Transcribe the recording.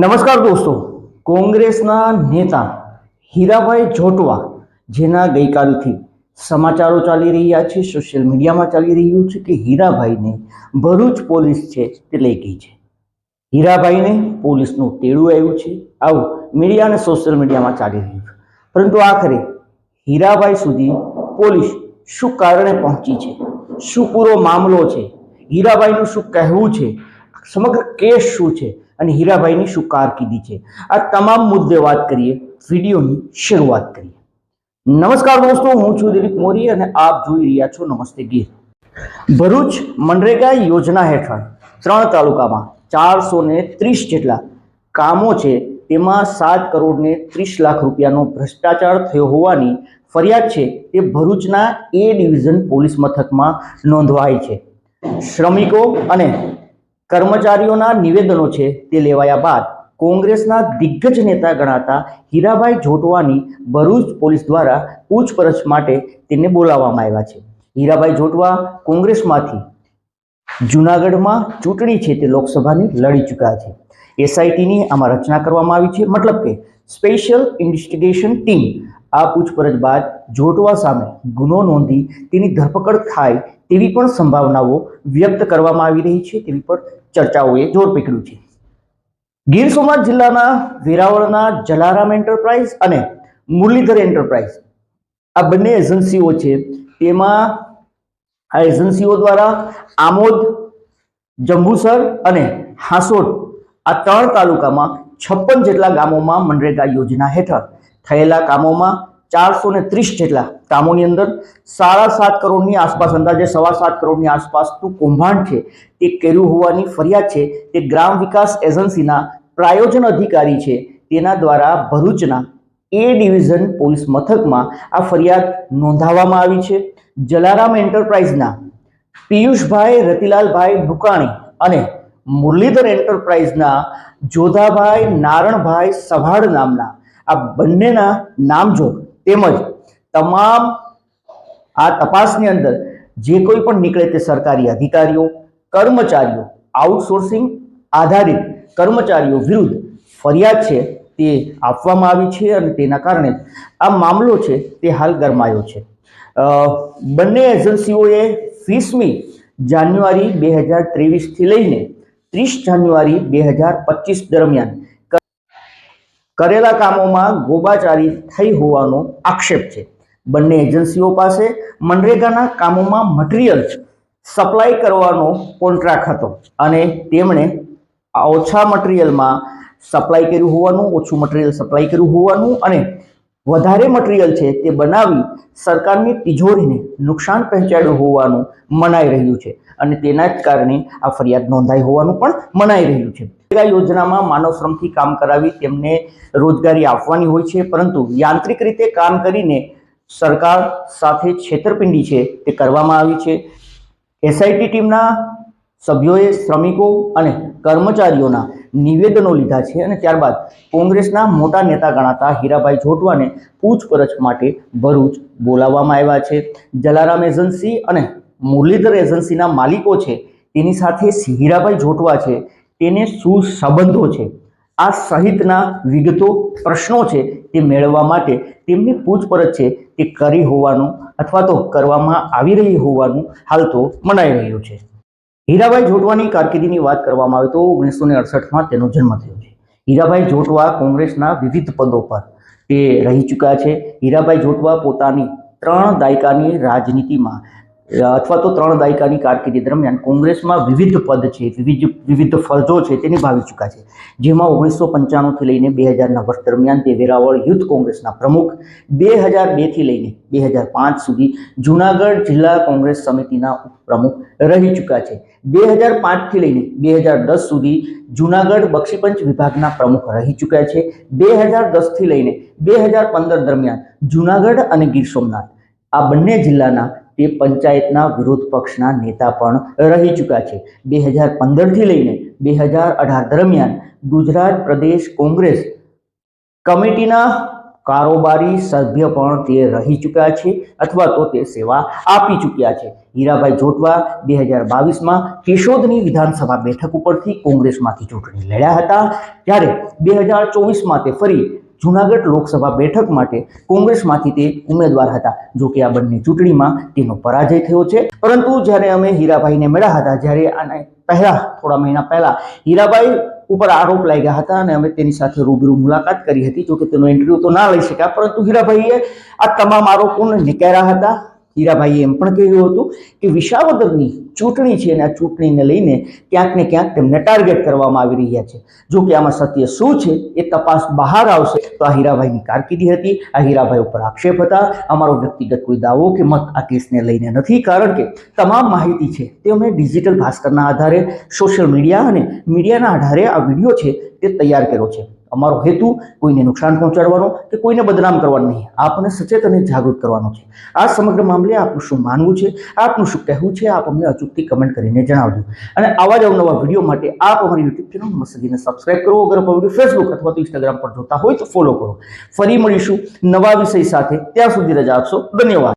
નમસ્કાર દોસ્તો. કોંગ્રેસના નેતા હીરાભાઈ જોટવા, જેના ગઈકાલથી સમાચારો ચાલી રહ્યા છે સોશિયલ મીડિયામાં ચાલી રહ્યું છે કે હીરાભાઈને ભરૂચ પોલીસ છે તે લઈ ગઈ છે. હીરાભાઈને પોલીસનું તેડું આવ્યું છે. આવું મીડિયા સોશિયલ મીડિયામાં ચાલી રહ્યું છે. પરંતુ આખરે હીરાભાઈ સુધી પોલીસ શું કારણે પહોંચી છે? શું પૂરો મામલો છે? હીરાભાઈનું શું કહેવું છે? સમગ્ર કેસ શું છે? અને હીરાભાઈની શું કારકિર્દી છે? આ તમામ મુદ્દે વાત કરીએ, વિડીયોની શરૂઆત કરીએ. નમસ્કાર દોસ્તો, હું છું દિલીપ મોરી અને આપ જોઈ રહ્યા છો નમસ્તે ગીર. ભરૂચ મનરેગા યોજના હેઠળ ત્રણ તાલુકામાં ચારસો ને ત્રીસ જેટલા કામો છે, તેમાં સાત કરોડ ને ત્રીસ લાખ રૂપિયાનો ભ્રષ્ટાચાર થયો હોવાની ફરિયાદ છે, તે ભરૂચના એ ડિવિઝન પોલીસ મથકમાં નોંધવાઈ છે. શ્રમિકો અને કર્મચારીઓના નિવેદનો છે તે લેવાયા બાદ કોંગ્રેસના દિગ્ગજ નેતા ગણાતા હીરાભાઈ જોટવાની ભરૂચ પોલીસ દ્વારા પૂછપરછ માટે તેને બોલાવવામાં આવ્યા છે. હીરાભાઈ જોટવા કોંગ્રેસમાંથી જુનાગઢમાં ચૂંટણી છે તે લોકસભાની લડી ચૂક્યા છે. એસઆઈટીની આમાં રચના કરવામાં આવી છે. મતલબ કે સ્પેશિયલ ઇન્વેસ્ટિગેશન ટીમ આ પૂછપરછ બાદ જોટવા સામે ગુનો નોંધી તેની ધરપકડ થાય તેવી પણ સંભાવનાઓ વ્યક્ત કરવામાં આવી રહી છે. તેવી પણ ચર્ચાઓએ જોર પકડ્યું છે. ગીર સોમનાથ જિલ્લાના વેરાવળના જલારામ એન્ટરપ્રાઇઝ અને મુરલીધર એન્ટરપ્રાઇઝ આ બંને એજન્સીઓ છે. તેમાં આ એજન્સીઓ દ્વારા આમોદ, જંબુસર અને હાંસોડ આ ત્રણ તાલુકામાં છપ્પન જેટલા ગામોમાં મનરેગા યોજના હેઠળ થયેલા કામોમાં ચારસો ને ત્રીસ જેટલા કામોની અંદર સાડા સાત કરોડની આસપાસ, અંદાજે સવા સાત કરોડની આસપાસનું કૌભાંડ છે, તે કર્યું હોવાની ફરિયાદ છે. તે ગ્રામ વિકાસ એજન્સીના પ્રાયોજન અધિકારી છે. તેના દ્વારા ભરૂચના એ ડિવિઝન પોલીસ મથકમાં આ ફરિયાદ નોંધાવવામાં આવી છે. જલારામ એન્ટરપ્રાઇઝના પિયુષભાઈ, રતિલાલભાઈ ભૂકાણી અને મુરલીધર એન્ટરપ્રાઇઝના જોધાભાઈ, નારણભાઈ સભાડ નામના આ બંનેના નામજોગ તેમજ તમામ આ તપાસની અંદર જે કોઈ પણ નીકળે તે સરકારી અધિકારીઓ, કર્મચારીઓ આઉટસોર્સિંગ આધારિત કર્મચારીઓ વિરુદ્ધ ફરિયાદ છે તે આપવામાં આવી છે અને તેના કારણે આ મામલો છે તે હાલ ગરમાયો છે. બંને એજન્સીઓએ વીસમી જાન્યુઆરી બે હજાર ત્રેવીસથી લઈને ત્રીસ જાન્યુઆરી બે હજાર પચીસ દરમિયાન કરેલા કામોમાં ગોબાચારી થઈ હોવાનો આક્ષેપ છે. બંને એજન્સીઓ પાસે મનરેગાના કામોમાં મટીરિયલ સપ્લાય કરવાનો કોન્ટ્રાક્ટ હતો અને તેમણે ઓછા મટીરિયલમાં સપ્લાય કર્યું હોવાનું, ઓછું મટીરિયલ સપ્લાય કર્યું હોવાનું અને વધારે મટીરિયલ છે તે બનાવી સરકારની તિજોરીને નુકસાન પહોંચાડ્યું હોવાનું મનાઈ રહ્યું છે. અને તેના જ કારણે આ ફરિયાદ નોંધાઈ હોવાનું પણ મનાઈ રહ્યું છે. આ યોજનામાં માનવ શ્રમથી કામ કરાવી તેમને રોજગારી આપવાની હોય છે, પરંતુ યાંત્રિક રીતે કામ કરીને સરકાર સાથે છેતરપિંડી છે તે કરવામાં આવી છે. એસઆઈટી ટીમના સભ્યોએ શ્રમિકો અને કર્મચારીઓના નિવેદનો લીધા છે અને ત્યારબાદ કોંગ્રેસના મોટા નેતા ગણાતા હીરાભાઈ જોટવાને પૂછપરછ માટે ભરૂચ બોલાવવામાં આવ્યા છે. જલારામ એજન્સી અને મુરલીધર એજન્સીના માલિકો છે. તેની સાથે હીરાભાઈ જોટવા છે. તેને શું સંબંધો છે? આ સહિતના વિગતો પ્રશ્નો છે તે મેળવવા માટે તેમની પૂછપરછ છે તે કરી હોવાનું અથવા તો કરવામાં આવી રહી હોવાનું હાલ તો મનાઈ રહ્યું છે. હીરાભાઈ જોટવાની કારકિર્દીની વાત કરવામાં આવે તો ઓગણીસો ને અડસઠમાં તેનો જન્મ થયો છે. હીરાભાઈ જોટવા કોંગ્રેસના વિવિધ પદો પર તે રહી ચૂક્યા છે. હીરાભાઈ જોટવા પોતાની ત્રણ દાયકાની રાજનીતિમાં અથવા તો ત્રણ દાયકાની કારકિર્દી દરમિયાન કોંગ્રેસમાં વિવિધ પદ છે, વિવિધ વિવિધ ફરજો છે તે નિભાવી ચૂક્યા છે. જેમાં ઓગણીસો પંચાણુંથી લઈને બે હજારના વર્ષ દરમિયાન તે વેરાવળ યુથ કોંગ્રેસના પ્રમુખ, બે હજાર બેથી લઈને બે હજાર પાંચ સુધી જુનાગઢ જિલ્લા કોંગ્રેસ સમિતિના ઉપપ્રમુખ રહી ચૂક્યા છે. બે હજાર પાંચથી લઈને બે હજાર દસ સુધી જુનાગઢ બક્ષીપંચ વિભાગના પ્રમુખ રહી ચૂક્યા છે. બે હજાર દસથી લઈને બે હજાર પંદર દરમિયાન જુનાગઢ અને ગીર સોમનાથ આ બંને જિલ્લાના તે પંચાયતના વિરોધ પક્ષના નેતા પણ રહી ચૂક્યા છે. બે હજાર પંદરથી લઈને બે હજાર અઢાર દરમિયાન ગુજરાત પ્રદેશ કોંગ્રેસ કમિટીના કારોબારી સભ્ય પણ તે રહી ચૂક્યા છે અથવા તો તે સેવા આપી ચૂક્યા છે. હીરાભાઈ જોટવા બે હજાર બાવીસમાં કેશોદની વિધાનસભા બેઠક ઉપરથી કોંગ્રેસમાંથી ચૂંટણી લડ્યા હતા. ત્યારે બે હજાર ચોવીસમાં તે ફરી જુનાગઢ લોકસભા બેઠક માટે કોંગ્રેસમાંથી તે ઉમેદવાર હતા. જો કે આ બંને ચૂંટણીમાં તેનો પરાજય થયો છે. પરંતુ જ્યારે અમે હીરાભાઈને મળ્યા હતા, જ્યારે આને પહેલા, થોડા મહિના પહેલા હીરાભાઈ ઉપર આરોપ લાગ્યા હતા અને અમે તેની સાથે રૂબરૂ મુલાકાત કરી હતી. જોકે તેનો ઇન્ટરવ્યુ તો ના લઈ શક્યા, પરંતુ હીરાભાઈએ આ તમામ આરોપોને નિકાર્યા હતા. હીરાભાઈએ એમ પણ કહ્યું હતું કે વિસાવદરની ચૂંટણી છે અને આ ચૂંટણીને લઈને ક્યાંક ને ક્યાંક તેમને ટાર્ગેટ કરવામાં આવી રહ્યા છે. જો કે આમાં સત્ય શું છે એ તપાસ બહાર આવશે. તો આ હીરાભાઈની કારકિર્દી હતી. આ હીરાભાઈ ઉપર આક્ષેપ હતા. અમારો વ્યક્તિગત કોઈ દાવો કે મત આ કેસને લઈને નથી. કારણ કે તમામ માહિતી છે તે અમે ડિજિટલ ભાસ્કરના આધારે, સોશિયલ મીડિયા અને મીડિયાના આધારે આ વીડિયો છે તે તૈયાર કર્યો છે. અમારો હેતુ કોઈને નુકસાન પહોંચાડવાનો કે કોઈને બદનામ કરવાનો નહીં. આપને સચેત અને જાગૃત કરવાનો છે. આ સમગ્ર મામલે આપનું શું માનવું છે? આપનું શું કહેવું છે? આપ અમને અચૂકથી કમેન્ટ કરીને જણાવજો. અને આવા જ અવનવા વીડિયો માટે આપ અમારી યુટ્યુબ ચેનલ મસદીને સબસ્ક્રાઇબ કરો. અગર વીડિયો ફેસબુક અથવા તો ઇન્સ્ટાગ્રામ પર જોતા હોય તો ફોલો કરો. ફરી મળીશું નવા વિષય સાથે. ત્યાં સુધી રજા આપશો. ધન્યવાદ.